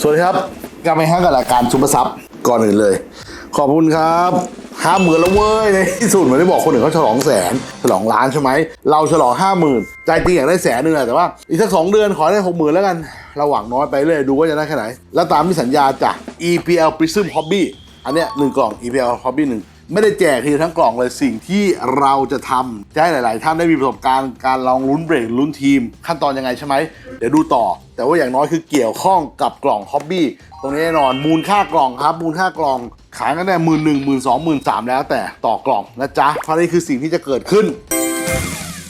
สวัสดีครับกลับมาอีกครั้งกับรายการซุปเปอร์ซับก่อนอื่นเลย ขอบคุณครับห้าหมื่นแล้วเว้ยในที่สุดเหมือนที่บอกคนอื่นเขาฉลองแสนฉลองล้านใช่ไหมเราฉลองห้าหมื่นใจจริงอยากได้แสนหนึงแหละแต่ว่าอีกสักสองเดือนขอได้หกหมื่นแล้วกัน เราหวังน้อยไปเลยดูว่าจะได้แค่ไหน แล้วตามที่สัญญาจาก EPL Prism Hobby อันเนี้ยหนึ่งกล่อง EPL Hobby หนึ่ง ไม่ได้แจกทีทั้งกล่องเลยสิ่งที่เราจะทำจะให้หลาย ๆ ท่านได้มีประสบการณ์การลองลุ้นเบรกลุ้นทีม ขั้นตอนยังไงใช่ไหมเดี๋ยวดูต่อ แต่ว่าอย่างน้อยคือเกี่ยวข้องกับกล่องคอบบี้ตรงนี้แน่นอนมูลค่ากล่องครับ มูลค่ากล่องขายกันได้หมื่นหนึ่งหมื่นสองหมื่นสามแล้วแต่ต่อกล่องนะจ๊ะเพราะนี่คือสิ่งที่จะเกิดขึ้น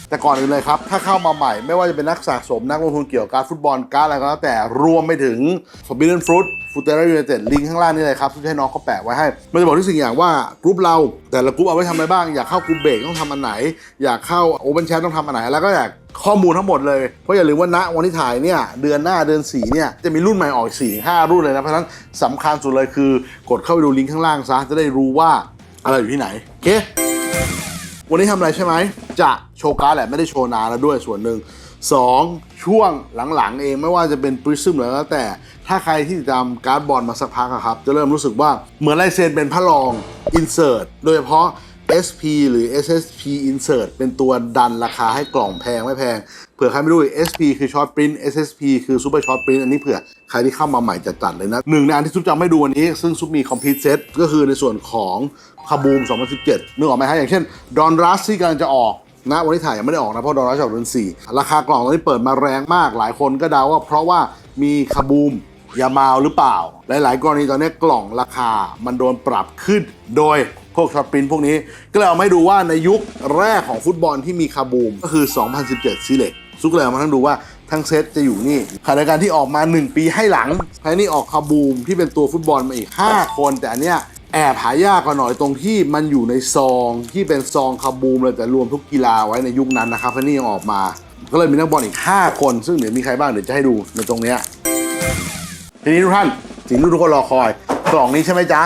แต่ก่อนอื่นเลยครับ ถ้าเข้ามาใหม่ไม่ว่าจะเป็นนักสะสมนักลงทุนเกี่ยวกับการฟุตบอลการดอะไรก็แล้วแต่รวมไปถึง Forbidden Fruit f u t e r a United ลิงก์ข้างล่างนี่เลยครับที่ให้น้องเขาแปะไว้ให้ มันจะบอกทุกสิ่งอย่างว่ากรุ๊ปเรา แต่ละกรุ๊ปเอาไว้ทำอะไรบ้าง อยากเข้ากรุ๊ปเบรกต้องทำอันไหน อยากเข้า Open Chat ต้องทำอันไหน แล้วก็อยากข้อมูลทั้งหมดเลย เพราะอย่าลืมว่าณวันที่ถ่ายเนี่ยเดือนหน้าเดือนสี่เนี่ยจะมีรุ่นใหม่ออกสี่ห้ารุ่นเลยนะ เพราะฉะนั้นสำคัญสุดเลยคือกดเข้าไปดูลิงก์ข้างล่างซะจะได้รู้ว่าอะไรอยู่ที่ไหนโอเค วันนี้ทำอะไรใช่ไหม จะโชว์การ์ดแหละไม่ได้โชว์นานแล้วด้วยส่วนหนึ่งสองช่วงหลังๆเองไม่ว่าจะเป็นปริซึมหรือแล้วแต่ ถ้าใครที่ติดตามการ์ดบอลมาสักพักครับ จะเริ่มรู้สึกว่าเหมือนลายเซ็นเป็นพระรองอินเสิร์ตโดยเฉพาะ SP หรือ SSP Insert เป็นตัวดันราคาให้กล่องแพงไม่แพง เผื่อใครไม่รู้ SP คือ Short Print SSP คือ Super Short Print อันนี้เผื่อใครที่เข้ามาใหม่จะจัดเลยนะหนึ่งในอันที่ซุปจำให้ดูวันนี้ ซึ่งซุปมี Complete Set ก็คือในส่วนของคาบูม 2017นึกออกไหมฮะอย่างเช่นดอนรัสที่กำลังจะออกนะวันนี้ถ่ายยังไม่ได้ออกนะ เพราะดอนรัสออกเดือน4ราคากล่องตอนนี้เปิดมาแรงมาก หลายคนก็เดาว่าเพราะว่ามีคาบูมยามาหรือเปล่า หลาย ๆ กรณีตอนนี้กล่องราคามันโดนปรับขึ้นโดยพวกช็อตปรินพวกนี้ก็เลยเอามาให้ดูว่าในยุคแรกของฟุตบอลที่มีคาบูม ก็คือ 2017ซีเล็กซุกเลยเอามาทั้งดูว่าทั้งเซตจะอยู่นี่ขณะเดียกันที่ออกมา 1 ปีให้หลังภายนี้ออกคาบูมที่เป็นตัวฟุตบอลมาอีก 5 คน แต่อันเนี้ยแอบหายากกว่าหน่อยตรงที่มันอยู่ในซองที่เป็นซองคาบูมเลยแต่รวมทุกกีฬาไว้ในยุคนั้นนะครับเพราะนี่ยังออกมา ก็เลยมีนักบอลอีก 5 คน ซึ่งเดี๋ยวมีใครบ้างเดี๋ยวจะให้ดูในตรงเนี้ยทีนี้ทุกท่านสิ่งที่ทุกคนรอคอยกล่องนี้ใช่ไหมจ๊ะ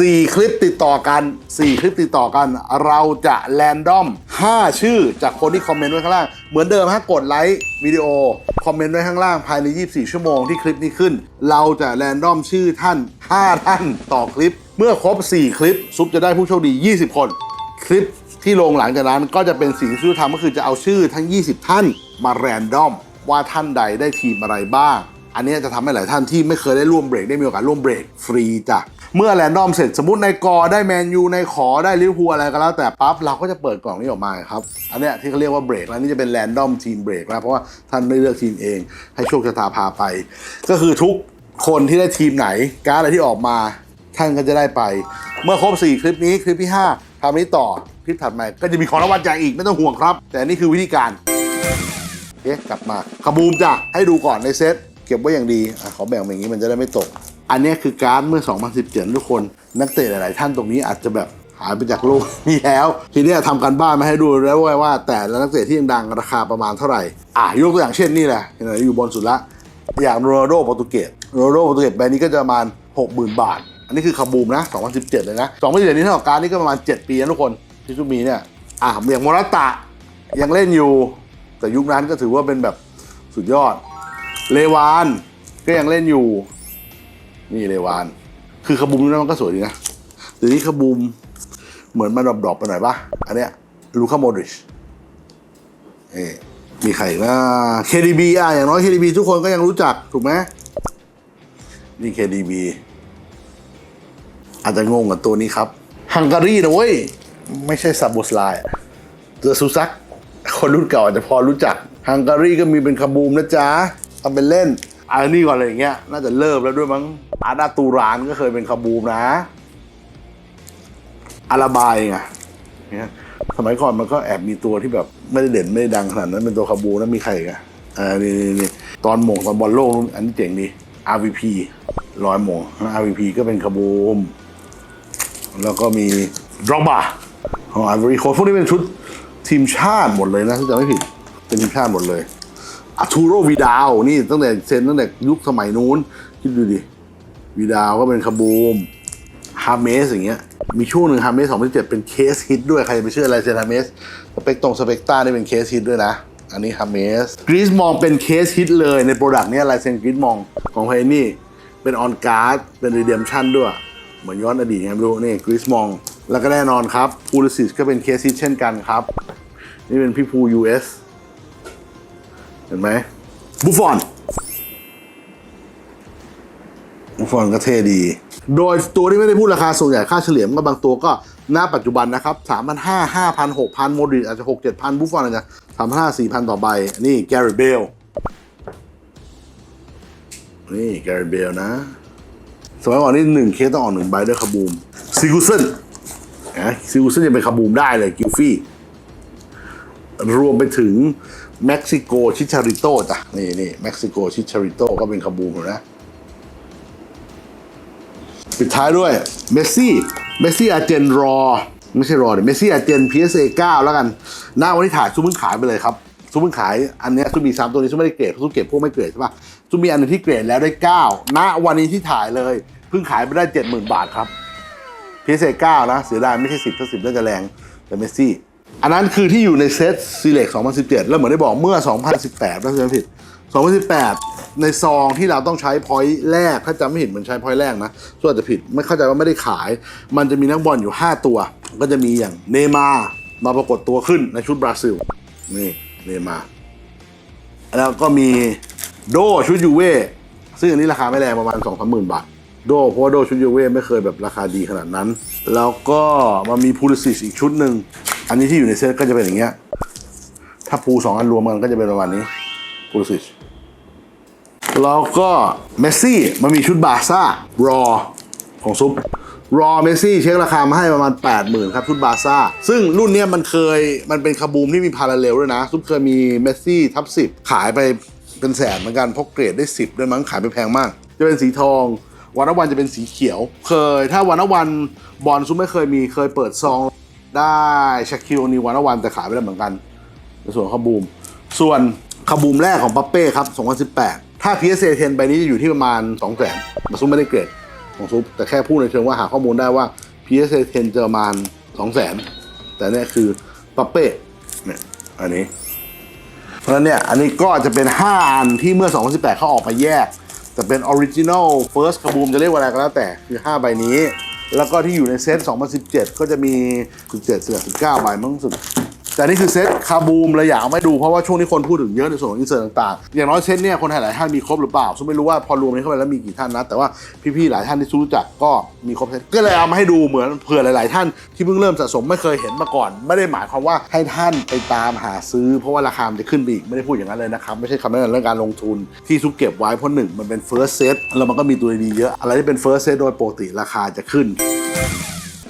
4 คลิปติดต่อกัน 4 คลิปติดต่อกัน เราจะแรนดอม 5 ชื่อจากคนที่คอมเมนต์ไว้ข้างล่าง เหมือนเดิมฮะกดไลค์วิดีโอ คอมเมนต์ไว้ข้างล่างภายใน 24 ชั่วโมงที่คลิปนี้ขึ้น เราจะแรนดอมชื่อท่าน 5 ท่านต่อคลิป เมื่อครบ 4 คลิป ซุปจะได้ผู้โชคดี 20 คน คลิปที่ลงหลังจากนั้นก็จะเป็นสิ่งที่ซุปทำก็คือจะเอาชื่อทั้ง 20 ท่านมาแรนดอม ว่าท่านใดได้ทีมอะไรบ้าง อันนี้จะทำให้หลายท่านที่ไม่เคยได้ร่วมเบรกได้มีโอกาสร่วมเบรกฟรีจ้ะ เมื่อแรนดอมเสร็จสมมติในกอได้แมนยูในขอได้ลิเวอร์พูลอะไรก็แล้วแต่ปั๊บเราก็จะเปิดกล่องนี้ออกมาครับ อันเนี้ยที่เขาเรียกว่าเบรกแล้วนี่จะเป็นแรนดอมทีมเบรกแล้วเพราะว่าท่านไม่เลือกทีมเอง ให้โชคชะตาพาไป ก็คือทุกคนที่ได้ทีมไหนการดอะไรที่ออกมา ท่านก็จะได้ไป เมื่อครบ 4 คลิปนี้คลิปที่ 5ทำนี้ต่อคลิปถัดมาก็จะมีของรางวัลแจกอีกไม่ต้องห่วงครับ แต่นี่คือวิธีการเอ๊ะกลับมาขบูมจ้ะให้ดูก่อนในเซตเก็บไว้อย่างดีอะขอแบ่งมาอย่างนี้มันจะได้ไม่ตก อันนี้คือการเมื่อ 2017 ทุกคน นักเตะหลาย ๆ ท่านตรงนี้อาจจะแบบหายไปจากโลกนี้แล้ว ทีนี้ทำการบ้านมาให้ดูแล้วว่าว่า แต่ละนักเตะที่ยังดังราคาประมาณเท่าไหร่ อะยกตัวอย่างเช่นนี่แหละเห็นไหมอยู่บนสุดละ อย่างโรนัลโดโปรตุเกสโรนัลโดโปรตุเกสใบรนด์นี้ก็จะประมาณ 60,000 บาท อันนี้คือคาบูมนะ 2017 เลยนะ 2017 นี้เท่ากับการนี่ก็ประมาณ 7 ปีนะทุกคนที่ทุมีเนี่ย อะอย่างโมราตะยังเล่นอยู่ แต่ยุคนั้นก็ถือว่าเป็นแบบสุดยอดเลวานก็ยังเล่นอยู่ นี่เลวาน คือคาบูมนี่มันก็สวยดีนะแต่นี้คาบูมเหมือนมันดรอปๆไปหน่อยปะอันเนี้ยลูคาโมดริชเอ๊มีใครนะ KDB อะอย่างน้อย KDB ทุกคนก็ยังรู้จัก ถูกไหมนี่ KDB อาจจะงงกับตัวนี้ครับ ฮังการีนะเว้ย ไม่ใช่ซับบูสไลเจอซูซัก คนรุ่นเก่าอาจจะพอรู้จัก ฮังการีก็มีเป็นคาบูมนะจ๊ะทำเป็นเล่นอันนี้ก่อนเลยอย่างเงี้ย น่าจะเลิกแล้วด้วยมั้ง อาร์ดาตูรานก็เคยเป็นคาบูมนะ อาราบายไงเนี่ยสมัยก่อนมันก็แอบมีตัวที่แบบไม่ได้เด่นไม่ได้ดังขนาดนั้นเป็นตัวคาบูแล้วมีใครกันอ่านี่นี่ตอนหมงตอนบอลโลกอันนี้เจ๋งดี RVP ร้อยหมง RVP ก็เป็นคาบูม แล้วก็มีดรอกบาของไอวอรี่โคพวกนี้เป็นชุดทีมชาติหมดเลยนะถ้าจำไม่ผิด เป็นทีมชาติหมดเลยอาทูโรวีดาวนี่ตั้งแต่เซ็นตั้งแต่ยุคสมัยนู้น คิดดูดิ วีดาวก็เป็นคาบูมฮาร์เมสอย่างเงี้ย มีช่วงหนึ่งฮาร์เมส2007เจ็ดเป็นเคสฮิตด้วย ใครจะไปเชื่ออะไรเซนฮาร์เมสสเปกตรงสเปกต้านี่เป็นเคสฮิตด้วยนะ อันนี้ฮาร์เมสกรีซมองเป็นเคสฮิตเลยในโปรดักต์นี้ลายเซนกรีซมองของไพนี่เป็นออนการ์ดเป็นรีเดมชั่นด้วย เหมือนย้อนอดีตไงไม่รู้นี่กริสมอง แล้วก็แน่นอนครับพูลิสิสก็เป็นเคซิสเช่นกันครับ นี่เป็นพี่ภู US เห็นไหมบุฟฟอน บุฟฟอนก็เท่ดี โดยตัวที่ไม่ได้พูดราคาส่วนใหญ่ค่าเฉลี่ยมันก็บางตัวก็หน้าปัจจุบันนะครับ3 5 0 0 5,000 6,000โมดิอาจจะ6 7,000บุฟฟอนอาจจะ3 5 4,000ต่อใบ นี่แกรี่เบล นี่แกรี่เบลนะ สมัยก่อนนี่หนึ่งเคสต้องออกหนึ่งใบด้วยคาบูมซิกูเซนนะซิกูเซนยังเป็นคาบูมได้เลยกิลฟี่ รวมไปถึงเม็กซิโกชิชาริโตจ้ะนี่นี่เม็กซิโกชิชาริโตก็เป็นคาบูมอยู่นะ ปิดท้ายด้วยเมสซี่เมสซี่อาเจนรอไม่ใช่รอเดี๋ยวเมสซี่อาเจน PSA 9 แล้วกัน หน้าวันที่ถ่ายซุปเพิ่งขายไปเลยครับซุปเพิ่งขายอันนี้ซุปมีซ้ำตัวนี้ซุปไม่ได้เกรดซุปเก็บพวกไม่เกรดใช่ปะซุปมีอันหนึงที่เกรดแล้วได้9ณวันนี้ที่ถ่ายเลยเพิ่งขายไปได้ 70,000 บาทครับ PSA 9 นะเสียดายไม่ใช่ 10ถ้า10น่าจะแรงแต่เมสซี่อันนั้นคือที่อยู่ในเซตซีเล็ก2017 แล้วเหมือนได้บอกเมื่อ 2018ถ้าจำไม่ผิด2018 ในซองที่เราต้องใช้พอยต์แรก ถ้าจำไม่ผิดเหมือนใช้พอยต์แรกนะส่วนอาจจะผิดไม่เข้าใจว่าไม่ได้ขาย มันจะมีนักบอลอยู่ 5 ตัว ก็จะมีอย่างเนมาร์มาปรากฏตัวขึ้นในชุดบราซิล นี่เนมาร์แล้วก็มีโดชุดยูเว่ซึ่งอันนี้ราคาไม่แรงประมาณ2 3 0 0 0 0บาทโดเพราะว่าโดชุดยูเว่ไม่เคยแบบราคาดีขนาดนั้น แล้วก็มามีพูลิสิชอีกชุดหนึ่งอันนี้ที่อยู่ในเซตก็จะเป็นอย่างเงี้ยถ้าพูสองอันรวมกันก็จะเป็นประมาณนี้พูลิสิช แล้วก็เมสซี่มันมีชุดบาร์ซ่ารอของซุปรอเมสซี่เช็คราคามาให้ประมาณ 80,000 ครับชุดบาร์ซ่า ซึ่งรุ่นนี้มันเคยมันเป็นคาบูมที่มีพาราเลลด้วยนะ ซุปเคยมีเมสซี่ทับสิบขายไปเป็นแสนเหมือนกันเพราะเกรดได้ 10 ด้วยมั้งขายไปแพงมาก จะเป็นสีทองวันวันจะเป็นสีเขียว เคย ถ้าวันวันบอลซุปไม่เคยมีเคยเปิดซองได้ชาคิโอนีวันวันแต่ขายไปแล้วเหมือนกันในส่วนของคาบูม ส่วนคาบูมแรกของปัปเป้ครับ2018 ถ้า PSA 10ใบนี้จะอยู่ที่ประมาณ2 0 0 0 0นมาซุปไม่ได้เกรดของซุปแต่แค่พูดในเชิงว่าหาข้อมูลได้ว่า PSA 10จะประมาณ2 0 0 0 0 0แต่เนี่ยคือปัปเป้เนี่ยอันนี้ เพราะฉะนั้นเนี่ย อันนี้ก็จะเป็น 5 อันที่เมื่อ 2018เขาออกมาแยก แต่เป็น Original First คาบูมจะเรียกว่าอะไรก็แล้วแต่คือ 5 ใบนี้ แล้วก็ที่อยู่ในเซต2017 ก็จะมี 17 19ใบมั้งสึก แต่นี่คือเซตคาบูมเลยอยากเอามาให้ดูเพราะว่าช่วงนี้คนพูดถึงเยอะในส่วนของอินเสิร์ตต่างๆ อย่างน้อยเซตเนี่ยคนไทยหลายท่านมีครบหรือเปล่าซึ่งไม่รู้ว่าพอรวมนี้เข้าไปแล้วมีกี่ท่านนะ แต่ว่าพี่ๆหลายท่านที่รู้จักก็มีครบเซตก็เลยเอามาให้ดูเหมือนเผื่อหลาย ๆ ท่านที่เพิ่งเริ่มสะสมไม่เคยเห็นมาก่อน ไม่ได้หมายความว่าให้ท่านไปตามหาซื้อ เพราะว่าราคามันจะขึ้นไปอีกไม่ได้พูดอย่างนั้นเลยนะครับไม่ใช่คำแนะนำเรื่องการลงทุนที่ซุกเก็บไว้เพราะหนึ่งมันเป็น first set แล้วมันก็มีตัวดีเยอะอะไรที่เป็น first set โดยปกติราคาจะขึ้น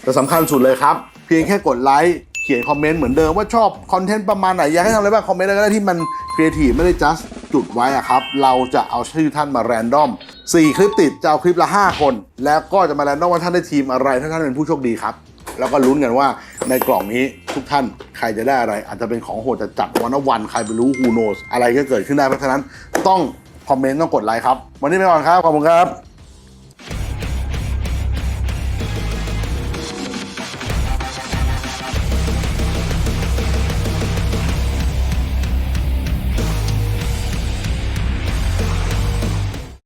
แต่สำคัญสุดเลยครับ เพียงแค่กดไลค์ เขียนคอมเมนต์เหมือนเดิมว่าชอบคอนเทนต์ประมาณไหน อยากให้ทำอะไรบ้างคอมเมนต์อะไรก็ได้ที่มันครีเอทีฟไม่ได้จัสจุดไว้อะครับ เราจะเอาชื่อท่านมาแรนดอม 4 คลิปติดจะเอาคลิปละ 5 คน แล้วก็จะมาแรนดอมว่าท่านได้ทีมอะไรถ้าท่านเป็นผู้โชคดีครับ แล้วก็ลุ้นกันว่าในกล่องนี้ทุกท่านใครจะได้อะไร อาจจะเป็นของโหดจะจัดวันวันใครไปรู้ who knows อะไรก็เกิดขึ้นได้เพราะฉะนั้นต้องคอมเมนต์ต้องกดไลค์ครับวันนี้ไปก่อนครับขอบคุณครับ